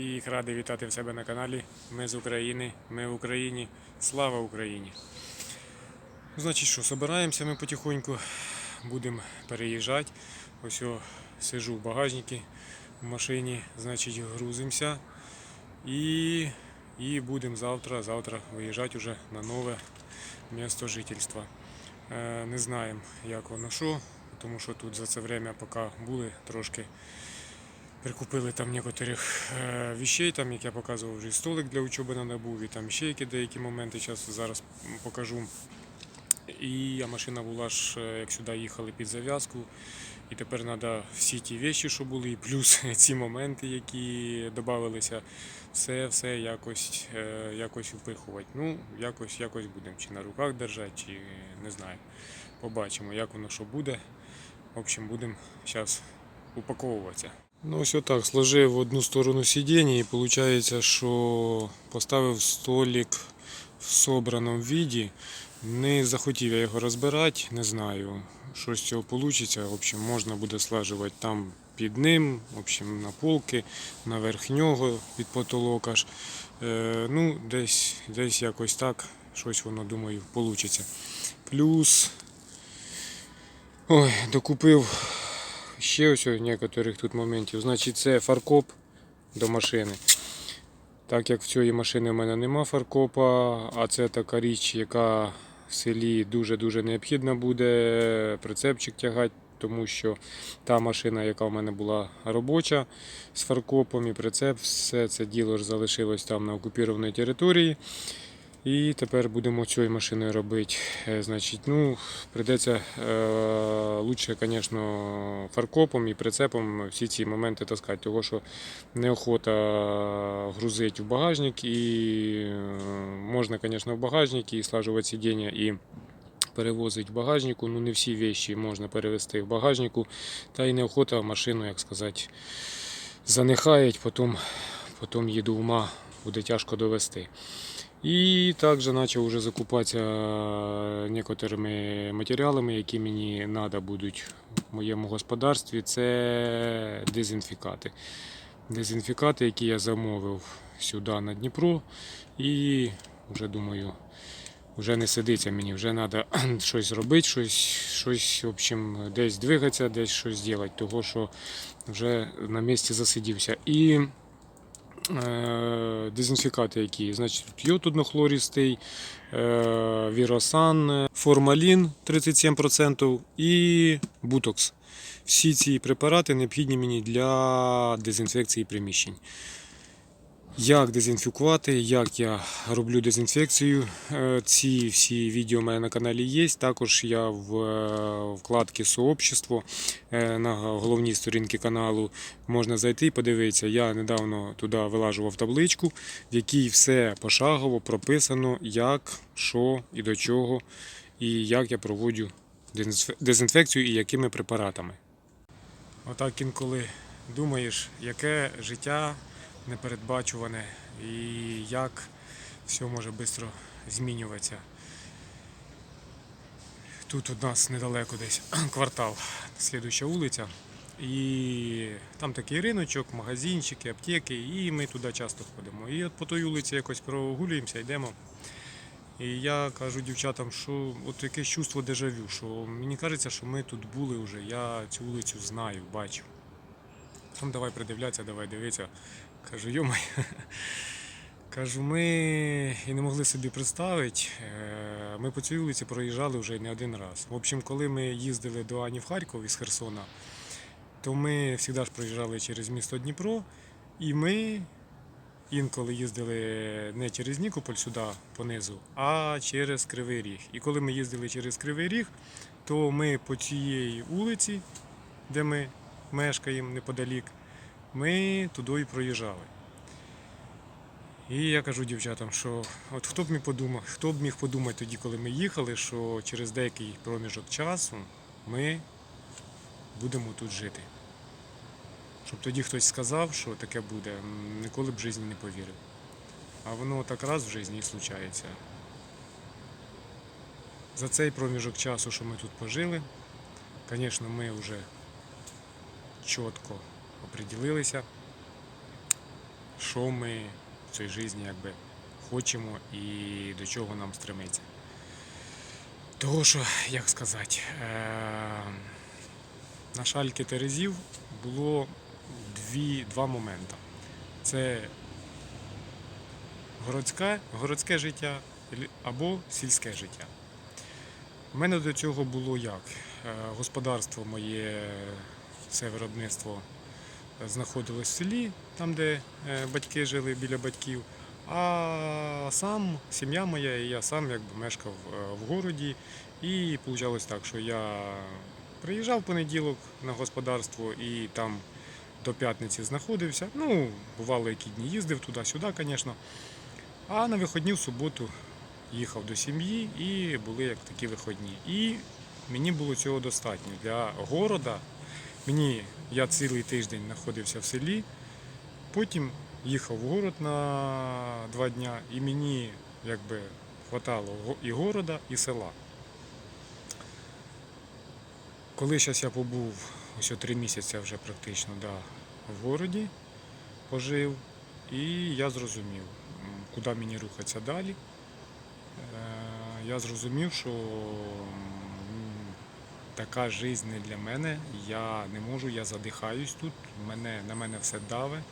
І їх радий вітати в себе на каналі. Ми з України, ми в Україні. Слава Україні! Значить що, собираємося ми потихоньку, будемо переїжджати. Ось о, сижу в багажнику в машині, значить грузимося. І, і будемо завтра, завтра виїжджати вже на нове місто жительства. Е, не знаємо, як воно що, тому що тут за це время, поки були трошки Прикупили там некоторих е, вещей, там, як я показував, вже і столик для учоби на був, і там ще які деякі моменти, зараз зараз покажу. І а машина була ж, е, як сюди їхали під зав'язку. І тепер треба всі ті вещі, що були, і плюс ці моменти, які додавалися, все, все якось, е, якось впихувати. Ну, якось, якось будемо чи на руках держати, чи не знаю. Побачимо, як воно що буде. В общем, будемо зараз упаковуватися. Ну, ось отак, сложив в одну сторону сидіння і виходить, що поставив столик в собраному віді. Не захотів я його розбирати, не знаю, що з цього вийде. В общем, можна буде слажувати там під ним, в общем, на полки, наверх нього, під потолок аж. Е, ну, десь, десь якось так, щось воно, думаю, вийде. Плюс, ой, докупив ще ось у некоторих тут моментів. Значить, це фаркоп до машини. Так як в цієї машини в мене нема фаркопа, а це така річ, яка в селі дуже-дуже необхідна буде, прицепчик тягати, тому що та машина, яка в мене була робоча з фаркопом і прицеп, все це діло ж залишилось там на окупованій території. І тепер будемо цією машиною робити. Е, Значить, ну, прийдеться е, лучше, звісно, фаркопом і прицепом всі ці моменти таскати, тому що неохота грузити в багажник і е, можна, звісно, в багажник і слажувати сидіння і перевозити в багажнику. Ну, не всі вещі можна перевезти в багажнику. Та й неохота машину, як сказати, занехають, потім, потім їду ума, буде тяжко довести. І також почав вже закупатися некоторими матеріалами, які мені треба будуть в моєму господарстві. Це дезінфікати. Дезінфікати, які я замовив сюди на Дніпро. І вже думаю, вже не сидиться мені, вже треба щось робити, щось, щось в общем, десь двигатися, десь щось робити, того що вже на місці засидівся. І е, дезінфікати які. Значить, йод однохлористий, е, віросан, формалін 37% і бутокс. Всі ці препарати необхідні мені для дезінфекції приміщень. Як дезінфікувати, як я роблю дезінфекцію. Е, Ці всі відео у мене на каналі є. Також я в е, вкладці Сообщество е, на головній сторінці каналу можна зайти і подивитися. Я недавно туди вилажував табличку, в якій все пошагово прописано, як, що і до чого, і як я проводжу дезінфекцію і якими препаратами. Отак інколи думаєш, яке життя непередбачуване і як все може швидко змінюватися. Тут у нас недалеко десь квартал, слідуюча вулиця. І там такий риночок, магазинчики, аптеки, і ми туди часто ходимо. І от по той вулиці якось прогулюємося, йдемо. І я кажу дівчатам, що от якесь чувство дежавю, що мені кажеться, що ми тут були вже, я цю вулицю знаю, бачу. Там давай придивлятися, давай дивитися. Кажу, йомай. Кажу, ми і не могли собі представити. е, Ми по цій вулиці проїжджали вже не один раз. В общем, коли ми їздили до Ані в Харків із Херсона, то ми завжди ж проїжджали через місто Дніпро, і ми інколи їздили не через Нікополь сюди понизу, а через Кривий Ріг. І коли ми їздили через Кривий Ріг, то ми по цієї вулиці, де ми мешкаємо неподалік, ми туди і проїжджали. І я кажу дівчатам, що от хто б міг подумав, хто б міг подумати тоді, коли ми їхали, що через деякий проміжок часу ми будемо тут жити. Щоб тоді хтось сказав, що таке буде, ніколи б в житті не повірив. А воно так раз в житті і случається. За цей проміжок часу, що ми тут пожили, звісно, ми вже чітко оприділилися, що ми в цій житті якби, хочемо і до чого нам стремиться. Того, що, як сказати, е- на шальки Терезів було дві, два моменти. Це городське, городське життя або сільське життя. У мене до цього було як? Е, Господарство моє, це виробництво знаходилось в селі, там, де е, батьки жили біля батьків. А сам сім'я моя і я сам якби мешкав е, в городі. І вийшло так, що я приїжджав в понеділок на господарство і там до п'ятниці знаходився. Ну, бувало, які дні їздив туди-сюди, звісно. А на виходні в суботу їхав до сім'ї і були як такі виходні. І мені було цього достатньо. Для города мені я цілий тиждень знаходився в селі, потім їхав в город на два дня, і мені якби хватало і города, і села. Коли зараз я побув ось три місяці вже практично да, в городі, пожив, і я зрозумів, куди мені рухатися далі. Е, Я зрозумів, що така життя не для мене. Я не можу, я задихаюсь тут, мене, на мене все даве.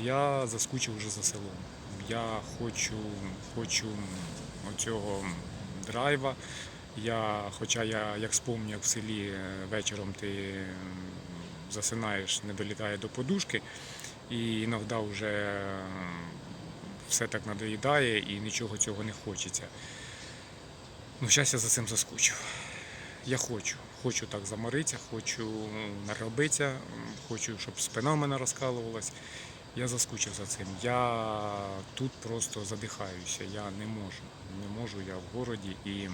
Я заскучив вже за селом. Я хочу, хочу оцього драйва. Я, хоча я як спомню, як в селі е, вечором ти засинаєш, не долітає до подушки, і іноді вже все так надоїдає і нічого цього не хочеться. Ну, зараз я за цим заскучив. Я хочу, хочу так заморитися, хочу наробитися, хочу, щоб спина в мене розкалувалась. Я заскучив за цим. Я тут просто задихаюся. Я не можу. Не можу, я в городі і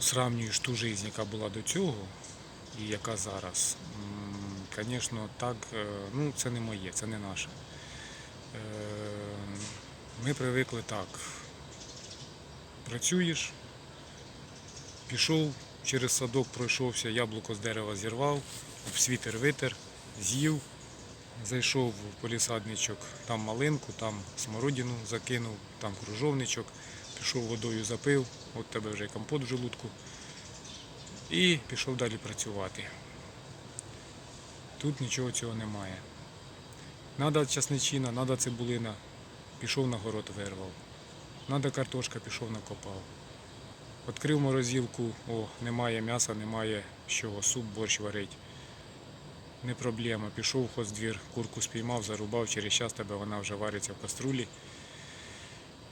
сравнюєш ту життя, яка була до цього і яка зараз. Звісно, так, е, ну це не моє, це не наше. Ми привикли так. Працюєш, пішов через садок, пройшовся, яблуко з дерева зірвав, в світер витер, з'їв, зайшов в полісадничок, там малинку, там смородину закинув, там кружовничок, пішов водою запив, от тебе вже компот в желудку. І пішов далі працювати. Тут нічого цього немає. Надо часничина, надо цибулина, пішов на город вирвав. Надо картошка, пішов накопав. Відкрив морозилку, о, немає м'яса, немає з чого, суп, борщ варить. Не проблема. Пішов в хоздвір, курку спіймав, зарубав, через час тебе вона вже вариться в каструлі.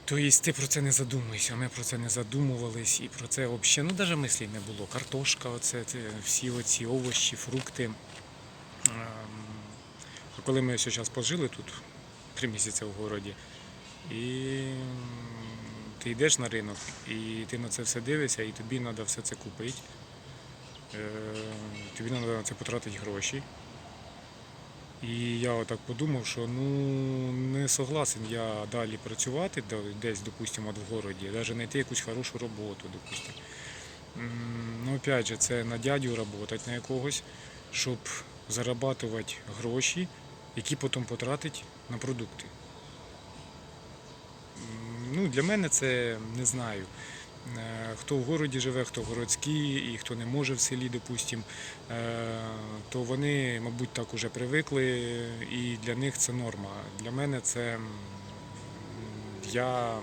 Тобто ти про це не задумуєшся, ми про це не задумувались і про це взагалі, ну навіть мислі не було. Картошка, оце, це, всі оці овочі, фрукти. Ем, а коли ми зараз пожили тут три місяці в городі, і ти йдеш на ринок, і ти на це все дивишся, і тобі треба все це купити. Е, Тобі треба на це потратити гроші. І я отак подумав, що ну не согласен я далі працювати десь, допустимо, в городі, навіть знайти якусь хорошу роботу, допустимо. Ну, опять же, це на дядю працювати на якогось, щоб зарабатувати гроші, які потім потратить на продукти. Ну, для мене це не знаю. Е, Хто в городі живе, хто городський і хто не може в селі, допустим, е, то вони, мабуть, так уже привикли, і для них це норма. Для мене це я,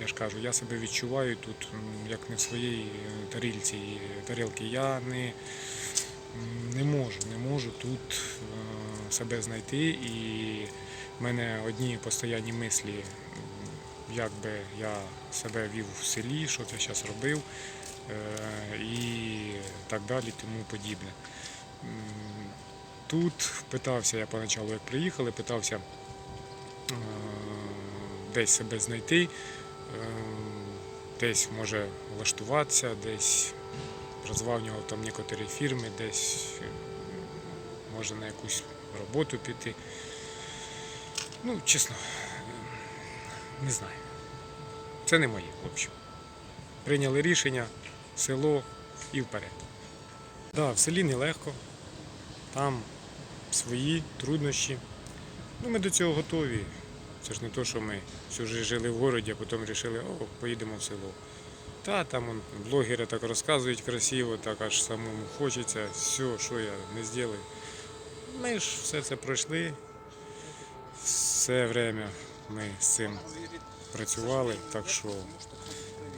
я ж кажу, я себе відчуваю тут як не в своїй тарілці, тарілки. Я не, не можу, не можу тут е, себе знайти. І в мене одні постійні мислі, як би я себе вів в селі, що я зараз робив е, і так далі, тому подібне. Тут питався я поначалу, як приїхали, питався е, десь себе знайти, десь може влаштуватися, десь розвавнював там некоторі фірми, десь е, може на якусь роботу піти. Ну, чесно, е, не знаю. Це не моє, в общем. Прийняли рішення, село і вперед. Да, в селі нелегко. Там свої труднощі. Ну, ми до цього готові. Це ж не то, що ми всю жили в городі, а потім вирішили, о, поїдемо в село. Та там он, блогери так розказують красиво, так аж самому хочеться, все, що я не зроблю. Ми ж все це пройшли. Все время ми з цим працювали, так що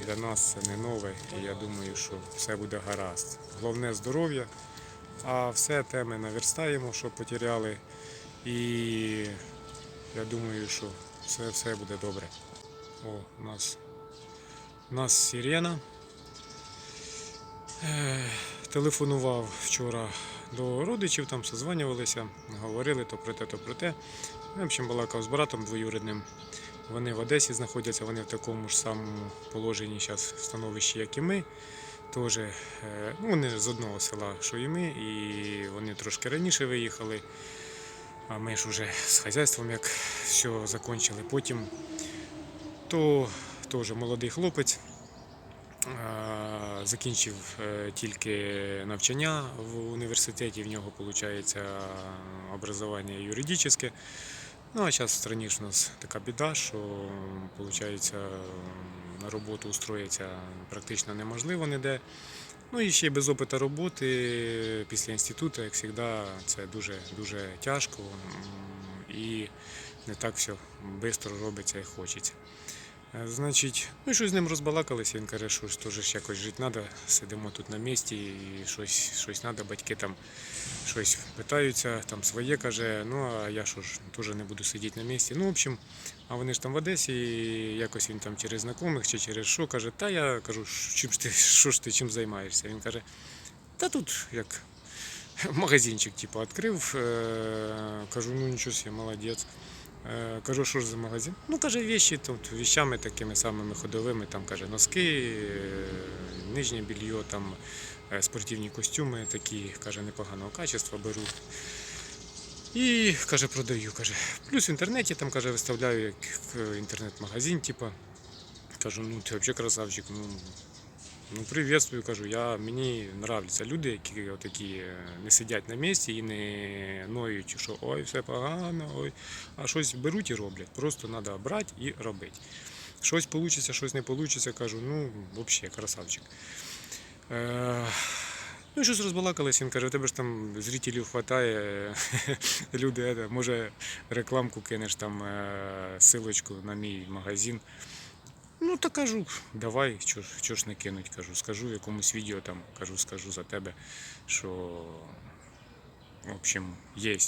для нас це не нове, і я думаю, що все буде гаразд. Головне здоров'я, а все те ми наверстаємо, що потеряли. І я думаю, що все, все буде добре. О, у нас, у нас сирена. Е, телефонував вчора до родичів, там созванювалися, говорили то про те, то про те. В общем, балакав з братом двоюрідним. Вони в Одесі знаходяться, вони в такому ж самому положенні зараз становищі, як і ми. Теж, е, ну, вони з одного села, що і ми, і вони трошки раніше виїхали. А ми ж вже з хазяйством як все закінчили. Потім то теж молодий хлопець закінчив е, тільки навчання в університеті, в нього виходить образування юридичне. Ну а зараз ж у нас така біда, що виходить, на роботу устроїтися практично неможливо ніде. Ну і ще без опиту роботи після інституту, як завжди, це дуже дуже тяжко і не так все швидко робиться і хочеться. Е, Значить, ми щось з ним розбалакалися, він каже, що теж якось жити треба, сидимо тут на місці і щось, щось треба, батьки там щось питаються, там своє каже, ну а я що ж теж не буду сидіти на місці. Ну, в общем, а вони ж там в Одесі, і якось він там через знайомих чи через що каже, та я кажу, чим ж ти, що ж ти чим займаєшся? Він каже, та тут як магазинчик, типу, відкрив. Е, кажу, ну нічого себе, молодець. Е, Кажу, що ж за магазин? Ну, каже, вещі, тут вещами такими самими ходовими, там каже, носки, е, нижнє більйо, там е, спортивні костюми такі, каже, непоганого качества беру. І каже, продаю. каже. Плюс в інтернеті там каже, виставляю як інтернет-магазин, типу. Кажу, ну ти взагалі красавчик. Ну, ну приветствую, кажу. Я, мені нравляться люди, які отакі е, не сидять на місці і не ноють, що ой, все погано, ой. А щось беруть і роблять. Просто треба брати і робити. Щось вийде, щось не вийде, кажу, ну, взагалі красавчик. Е, Ну щось розбалакались, він каже, у тебе ж там зрителів хватає, люди, е, може рекламку кинеш там силочку на мій магазин. Ну то кажу, давай, що ж, що ж не кинуть, кажу, скажу в якомусь відео там, кажу, скажу за тебе, що в общем, є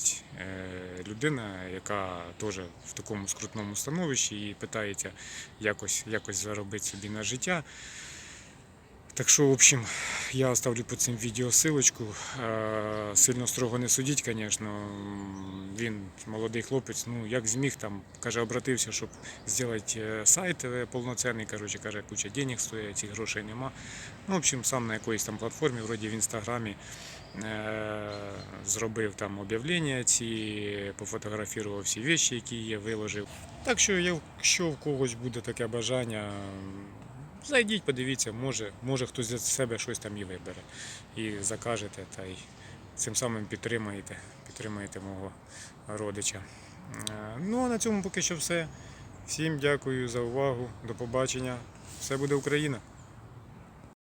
людина, яка теж в такому скрутному становищі і питається якось, якось заробити собі на життя. Так що, в общем, я оставлю під цим відео ссылочку. Е, Сильно строго не судіть, звісно. Він молодий хлопець, ну як зміг там, каже, обратився, щоб зробити е, сайт е, повноцінний. Коротше, каже, куча денег стоїть, цих грошей нема. Ну, в общем, сам на якоїсь там платформі, вроді в інстаграмі, зробив там об'явлення ці, пофотографував всі речі, які є, виложив. Так що, якщо в когось буде таке бажання, Зайдіть, подивіться, може, може хтось для себе щось там і вибере. І закажете, та й цим самим підтримаєте, підтримаєте мого родича. Е, Ну а на цьому поки що все. Всім дякую за увагу. До побачення. Все буде Україна!